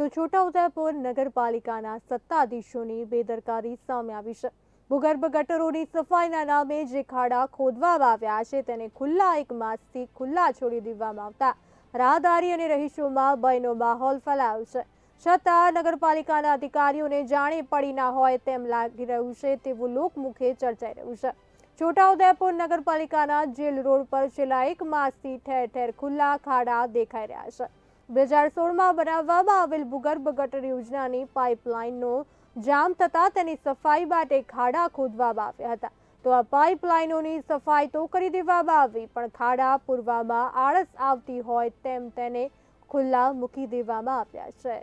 તો છોટાઉદેપુર નગરપાલિકાના સત્તાધીશોની બેદરકારી સામે આવી છે. ભૂગર્ભ ગટરોની સફાઈના નામે જે ખાડા ખોદવામાં આવ્યા છે, તેને ખુલ્લા એક માસથી ખુલ્લા છોડી દેવામાં આવતા રાહદારી અને રહીશોમાં ભયનો માહોલ ફેલાયો છે. છતાં નગરપાલિકાના અધિકારીઓને જાણે પડી ના હોય તેમ લાગી રહ્યું છે તેવું લોકમુખે ચર્ચાઈ રહ્યું છે. છોટાઉદેપુર નગરપાલિકાના જેલ રોડ પર છેલ્લા એક માસથી ઠેર ઠેર ખુલ્લા ખાડા દેખાઈ રહ્યા છે. બે હજાર સોળમાં બનાવવામાં આવેલ ભૂગર્ભ ગટર યોજનાની પાઇપલાઇનનો જામ થતાં તેની સફાઈ માટે ખાડા ખોદવામાં આવ્યા હતા. તો આ પાઇપલાઇનોની સફાઈ તો કરી દેવામાં આવી, પણ ખાડા પૂરવામાં આળસ આવતી હોય તેમ તેને ખુલ્લા મૂકી દેવામાં આવ્યા છે.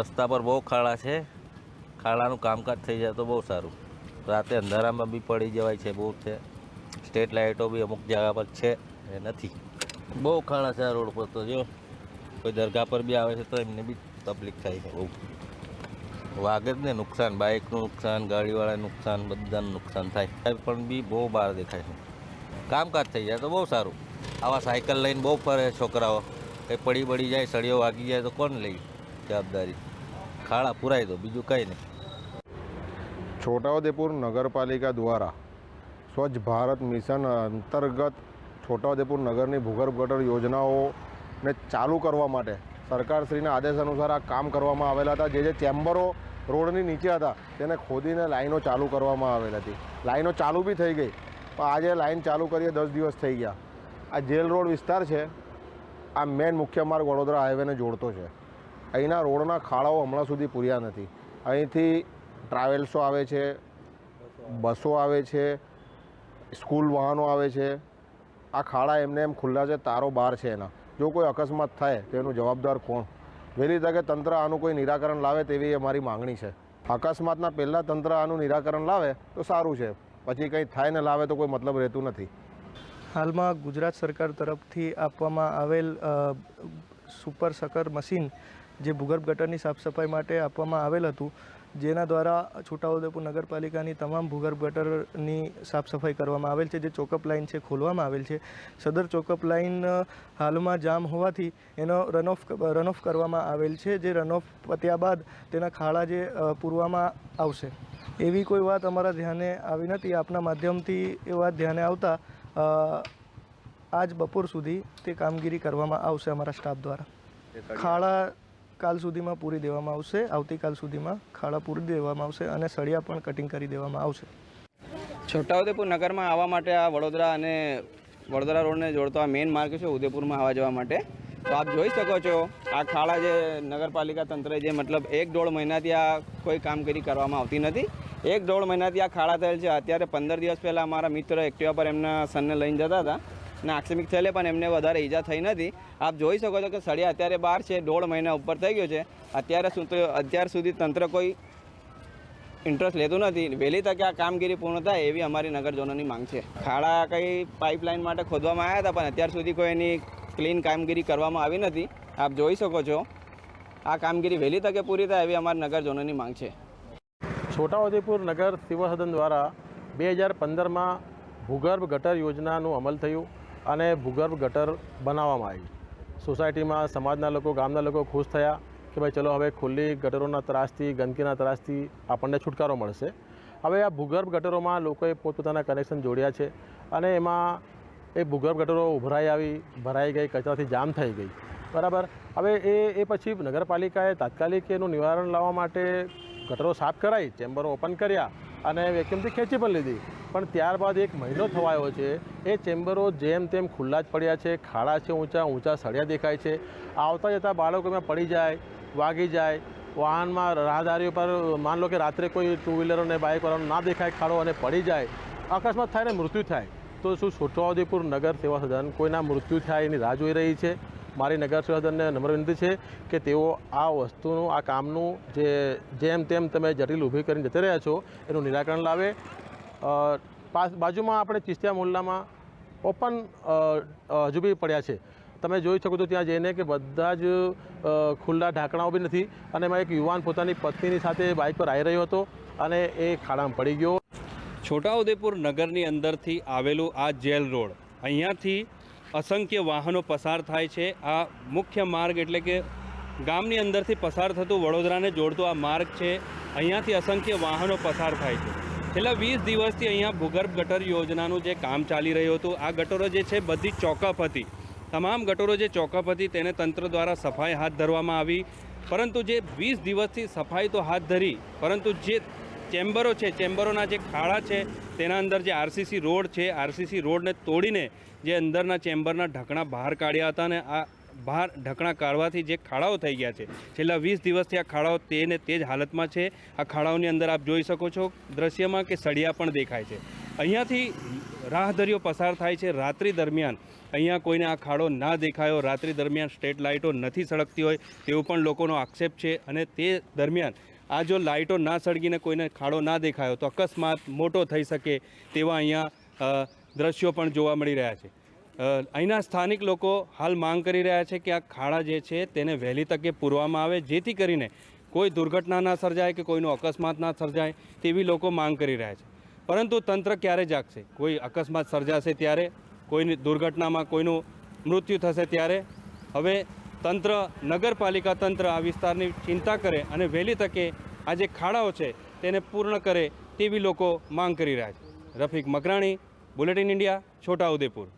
રસ્તા પર બહુ ખાડા છે. ખાડાનું કામકાજ થઈ જાય તો બહુ સારું. રાતે અંધારામાં બી પડી જવાય છે, બહુ છે. સ્ટ્રીટ લાઇટો બી અમુક જગા પર છે નથી. બહુ ખાણા છે આ રોડ પર તો જો. કોઈ દરગાહ પર બી આવે છે તો એમને બી તકલીફ થાય છે બહુ. વાગે જ ને નુકસાન, બાઇકનું નુકસાન, ગાડીવાળાનું નુકસાન, બધાનું નુકસાન થાય. પણ બી બહુ બહાર દેખાય છે. કામકાજ થઈ જાય તો બહુ સારું. આવા સાયકલ લઈને બહુ ફરે છોકરાઓ. કંઈ પડી બળી જાય સળીઓ વાગી જાય તો કોણ લઈ જવાબદારી. ખાડા પુરાય દો, બીજું કંઈ નહીં. છોટાઉદેપુર નગરપાલિકા દ્વારા સ્વચ્છ ભારત મિશન અંતર્ગત છોટાઉદેપુર નગરની ભૂગર્ભ ગટર યોજનાઓને ચાલુ કરવા માટે સરકારશ્રીના આદેશ અનુસાર આ કામ કરવામાં આવેલા હતા. જે જે ચેમ્બરો રોડની નીચે હતા, તેને ખોદીને લાઈનો ચાલુ કરવામાં આવેલ હતી. લાઈનો ચાલુ બી થઈ ગઈ, પણ આજે લાઈન ચાલુ કરીએ દસ દિવસ થઈ ગયા. આ જેલ રોડ વિસ્તાર છે, આ મેન મુખ્ય માર્ગ વડોદરા હાઈવેને જોડતો છે. અહીંના રોડના ખાડાઓ હમણાં સુધી પૂર્યા નથી. અહીંથી ટ્રાવેલ્સો આવે છે, બસો આવે છે, સ્કૂલ વાહનો આવે છે આ ખાડા એમને એમ ખુલ્લા છે, તારો બહાર છે એના. જો કોઈ અકસ્માત થાય, તો એનું જવાબદાર કોણ? વહેલી તકે તંત્ર આનું કોઈ નિરાકરણ લાવે તેવી અમારી માંગણી છે. અકસ્માતના પહેલાં તંત્ર આનું નિરાકરણ લાવે, તો સારું છે. પછી કંઈ થાય ને લાવે તો કોઈ મતલબ રહેતું નથી. હાલમાં ગુજરાત સરકાર તરફથી આપવામાં આવેલ સુપર સકર મશીન જે ભૂગર્ભ ગટરની સાફ સફાઈ માટે આપવામાં આવેલ હતું જેના દ્વારા છોટાઉદેપુર નગરપાલિકાની તમામ ભૂગર્ભ ગટરની સાફ સફાઈ કરવામાં આવેલ છે જે ચોકઅપ લાઇન છે ખોલવામાં આવેલ છે. સદર ચોકઅપ લાઇન હાલમાં જામ હોવાથી એનો રનઓફ રનઓફ કરવામાં આવેલ છે જે રનઓફ પત્યા બાદ તેના ખાડા જે પૂરવામાં આવશે. એવી કોઈ વાત અમારા ધ્યાને આવી નથી. આપના માધ્યમથી એ વાત ધ્યાને આવતા આજ બપોર સુધી તે કામગીરી કરવામાં આવશે અમારા સ્ટાફ દ્વારા. ખાડા કાલ સુધીમાં પૂરી દેવામાં આવશે. આવતીકાલ સુધીમાં ખાડા પૂરી દેવામાં આવશે અને સળિયા પણ કટિંગ કરી દેવામાં આવશે. છોટાઉદેપુર નગરમાં આવવા માટે આ વડોદરા અને વડોદરા રોડને જોડતો આ મેઇન માર્ગ છે ઉદયપુરમાં આવવા જવા માટે. તો આપ જોઈ શકો છો, આ ખાડા જે નગરપાલિકા તંત્રે જે મતલબ એક દોઢ મહિનાથી આ કોઈ કામગીરી કરવામાં આવતી નથી. એક દોઢ મહિનાથી આ ખાડા થયેલ છે. અત્યારે પંદર દિવસ પહેલાં અમારા મિત્ર એક્ટિવા પર એમના સનને લઈને જતા હતા. અને આકસ્મિક થયેલે પણ એમને વધારે ઈજા થઈ નથી. આપ જોઈ શકો છો કે સળિયા અત્યારે બહાર છે, દોઢ મહિના ઉપર થઈ ગયો છે. અત્યારે સુધી અત્યાર સુધી તંત્ર કોઈ ઇન્ટરેસ્ટ લેતું નથી. વહેલી તકે આ કામગીરી પૂર્ણ થાય એવી અમારી નગરજનોની માંગ છે. ખાડા કંઈ પાઇપલાઇન માટે ખોદવામાં આવ્યા હતા, પણ અત્યાર સુધી કોઈ એની ક્લીન કામગીરી કરવામાં આવી નથી. આપ જોઈ શકો છો, આ કામગીરી વહેલી તકે પૂરી થાય એવી અમારી નગરજનોની માંગ છે. છોટાઉદેપુર નગર સેવા દ્વારા બે હજાર પંદરમાં ભૂગર્ભ ગટર યોજનાનું અમલ થયું. અને ભૂગર્ભ ગટર બનાવવામાં આવી. સોસાયટીમાં સમાજના લોકો, ગામના લોકો ખુશ થયા કે ભાઈ ચલો હવે ખુલ્લી ગટરોના ત્રાસથી ગંદકીના ત્રાસથી આપણને છુટકારો મળશે. હવે આ ભૂગર્ભ ગટરોમાં લોકોએ પોતપોતાના કનેક્શન જોડ્યા છે અને એમાં એ ભૂગર્ભ ગટરો ઉભરાઈ આવી, ભરાઈ ગઈ, કચરાથી જામ થઈ ગઈ. બરાબર? હવે એ એ પછી નગરપાલિકાએ તાત્કાલિક એનું નિવારણ લાવવા માટે ગટરો સાફ કરાવી ચેમ્બરો ઓપન કર્યા. અને વેક્યુમથી ખેંચી પણ લીધી. પણ ત્યારબાદ એક મહિનો થવાયો છે. એ ચેમ્બરો જેમ તેમ ખુલ્લા જ પડ્યા છે. ખાડા છે ઊંચા ઊંચા સળિયા દેખાય છે. આવતા જતા બાળકો એમાં પડી જાય, વાગી જાય. વાહનમાં રાહદારીઓ પર માન લો કે રાત્રે કોઈ ટુ વ્હીલરો અને બાઇકવાળાનો ના દેખાય, ખાડો અને પડી જાય. અકસ્માત થાય ને મૃત્યુ થાય. તો શું છોટાઉદેપુર નગર સેવા સદન કોઈના મૃત્યુ થાય એની રાહ જોઈ રહી છે? મારી નગર સેવા નમ્ર વિનંતી છે કે તેઓ આ વસ્તુનું, આ કામનું જે, જેમ તેમ તમે જટિલ ઊભી કરીને જતા રહ્યા છો, એનું નિરાકરણ લાવે. બાજુમાં આપણે ચિસ્તિયા મોહલ્લામાં ઓપન હજુ બી પડ્યા છે. તમે જોઈ શકો છો ત્યાં જઈને કે બધા જ ખુલ્લા ઢાંકણાઓ બી નથી અને એમાં એક યુવાન પોતાની પત્નીની સાથે બાઇક પર આવી રહ્યો હતો અને એ ખાડામાં પડી ગયો. છોટાઉદેપુર નગરની અંદરથી આવેલું આ જેલ રોડ, અહીંયાથી અસંખ્ય વાહનો પસાર થાય છે. આ મુખ્ય માર્ગ એટલે કે ગામની અંદરથી પસાર થતું વડોદરાને જોડતો આ માર્ગ છે. અહીંયાથી અસંખ્ય વાહનો પસાર થાય છે. છેલ્લા વીસ દિવસથી અહીંયા ભૂગર્ભ ગટર યોજનાનું જે કામ ચાલી રહ્યું હતું, આ ગટરો જે છે બધી ચોકઅપ હતી. તમામ ગટરો જે ચોકઅપ હતી તેને તંત્ર દ્વારા સફાઈ હાથ ધરવામાં આવી. પરંતુ જે વીસ દિવસથી સફાઈ તો હાથ ધરી, પરંતુ જે ચેમ્બરો છે, ચેમ્બરોના જે ખાડા છે, તેના અંદર જે આરસીસી રોડ છે, આરસીસી રોડને તોડીને જે અંદરના ચેમ્બરના ઢાંકણા બહાર કાઢ્યા હતા અને આ બહાર ઢકણા કાઢવાથી જે ખાડાઓ થઈ ગયા છે, છેલ્લા વીસ દિવસથી આ ખાડાઓ તે ને તે જ હાલતમાં છે. આ ખાડાઓની અંદર આપ જોઈ શકો છો દ્રશ્યમાં કે સળિયા પણ દેખાય છે. અહીંયાથી રાહદરીઓ પસાર થાય છે. રાત્રિ દરમિયાન અહીંયા કોઈને આ ખાડો ના દેખાયો. રાત્રિ દરમિયાન સ્ટ્રીટ લાઇટો નથી સળગતી હોય તેવું પણ લોકોનો આક્ષેપ છે અને તે દરમિયાન આ જો લાઇટો ના સળગીને કોઈને ખાડો ના દેખાયો તો અકસ્માત મોટો થઈ શકે તેવા અહીંયા દ્રશ્યો પણ જોવા મળી રહ્યા છે. અહીંના સ્થાનિક લોકો હાલ માંગ કરી રહ્યા છે કે આ ખાડા જે છે તેને વહેલી તકે પૂરવામાં આવે, જેથી કરીને કોઈ દુર્ઘટના ના સર્જાય કે કોઈનો અકસ્માત ના સર્જાય તેવી લોકો માંગ કરી રહ્યા છે. પરંતુ તંત્ર ક્યારે જાગશે? કોઈ અકસ્માત સર્જાશે ત્યારે? કોઈની દુર્ઘટનામાં કોઈનું મૃત્યુ થશે ત્યારે? હવે તંત્ર, નગરપાલિકા તંત્ર આ વિસ્તારની ચિંતા કરે અને વહેલી તકે આ જે ખાડાઓ છે તેને પૂર્ણ કરે તેવી લોકો માંગ કરી રહ્યા છે. Rafiq Makrani, bulletin India, Chhotaudepur.